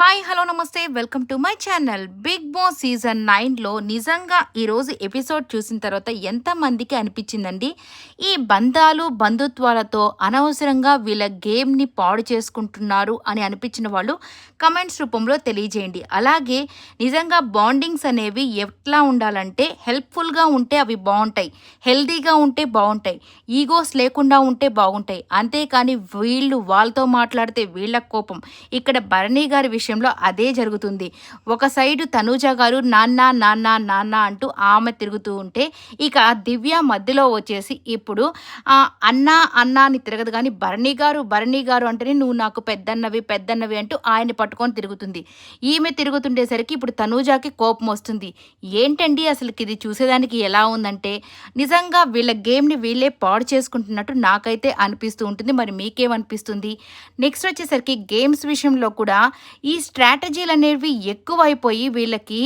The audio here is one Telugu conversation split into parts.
హాయ్ హలో నమస్తే. Welcome to my channel Bigg Boss season నైన్లో నిజంగా ఈరోజు ఎపిసోడ్ చూసిన తర్వాత ఎంతమందికి అనిపించిందండి? ఈ బంధాలు బంధుత్వాలతో అనవసరంగా వీళ్ళ గేమ్ని పాడు చేసుకుంటున్నారు అని అనిపించిన వాళ్ళు కమెంట్స్ రూపంలో తెలియజేయండి. అలాగే నిజంగా బాండింగ్స్ అనేవి ఎట్లా ఉండాలంటే హెల్ప్ఫుల్గా ఉంటే అవి బాగుంటాయి హెల్దీగా ఉంటే బాగుంటాయి ఈగోస్ లేకుండా ఉంటే బాగుంటాయి. అంతేకాని వీళ్ళు వాళ్ళతో మాట్లాడితే వీళ్ళ కోపం. ఇక్కడ భరణి గారి విషయం విషయంలో అదే జరుగుతుంది. ఒక సైడు తనూజ గారు నాన్న నాన్న నాన్న అంటూ ఆమె తిరుగుతూ ఉంటే ఇక దివ్య మధ్యలో వచ్చేసి ఇప్పుడు అన్న అన్నా అని తిరగదు కానీ భరణి గారు భరణి గారు అంటేనే నువ్వు నాకు పెద్దన్నవి పెద్దన్నవి అంటూ ఆయన పట్టుకొని తిరుగుతుంది. ఈమె తిరుగుతుండేసరికి ఇప్పుడు తనూజాకి కోపం వస్తుంది. ఏంటండి అసలుకి ఇది చూసేదానికి ఎలా ఉందంటే నిజంగా వీళ్ళ గేమ్ని వీళ్ళే పాడు చేసుకుంటున్నట్టు నాకైతే అనిపిస్తూ ఉంటుంది. మరి మీకేమనిపిస్తుంది? నెక్స్ట్ వచ్చేసరికి గేమ్స్ విషయంలో కూడా ఈ స్ట్రాటజీలు అనేవి ఎక్కువైపోయి వీళ్ళకి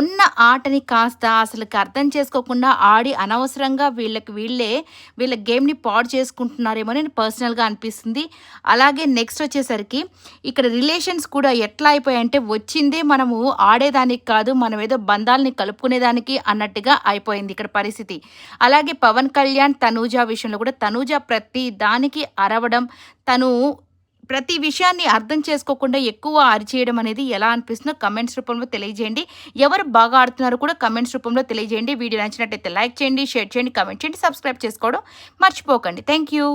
ఉన్న ఆటని కాస్త అసలుకి అర్థం చేసుకోకుండా ఆడి అనవసరంగా వీళ్ళకి వీళ్ళే వీళ్ళ గేమ్ని పాడు చేసుకుంటున్నారేమో అని పర్సనల్గా అనిపిస్తుంది. అలాగే నెక్స్ట్ వచ్చేసరికి ఇక్కడ రిలేషన్స్ కూడా ఎట్లా అయిపోయాయంటే వచ్చిందే మనము ఆడేదానికి కాదు మనం ఏదో బంధాలని కలుపుకునేదానికి అన్నట్టుగా అయిపోయింది ఇక్కడ పరిస్థితి. అలాగే పవన్ కళ్యాణ్ తనూజ విషయంలో కూడా తనూజ ప్రతి దానికి అరవడం తను ప్రతి విషయాన్ని అర్థం చేసుకోకుండా ఎక్కువ అరిచేయడం అనేది ఎలా అనిపిస్తుందో కమెంట్స్ రూపంలో తెలియజేయండి. ఎవరు బాగా ఆడుతున్నారో కూడా కమెంట్స్ రూపంలో తెలియజేయండి. వీడియో నచ్చినట్టయితే లైక్ చేయండి షేర్ చేయండి కమెంట్ చేయండి సబ్స్క్రైబ్ చేసుకోవడం మర్చిపోకండి. Thank you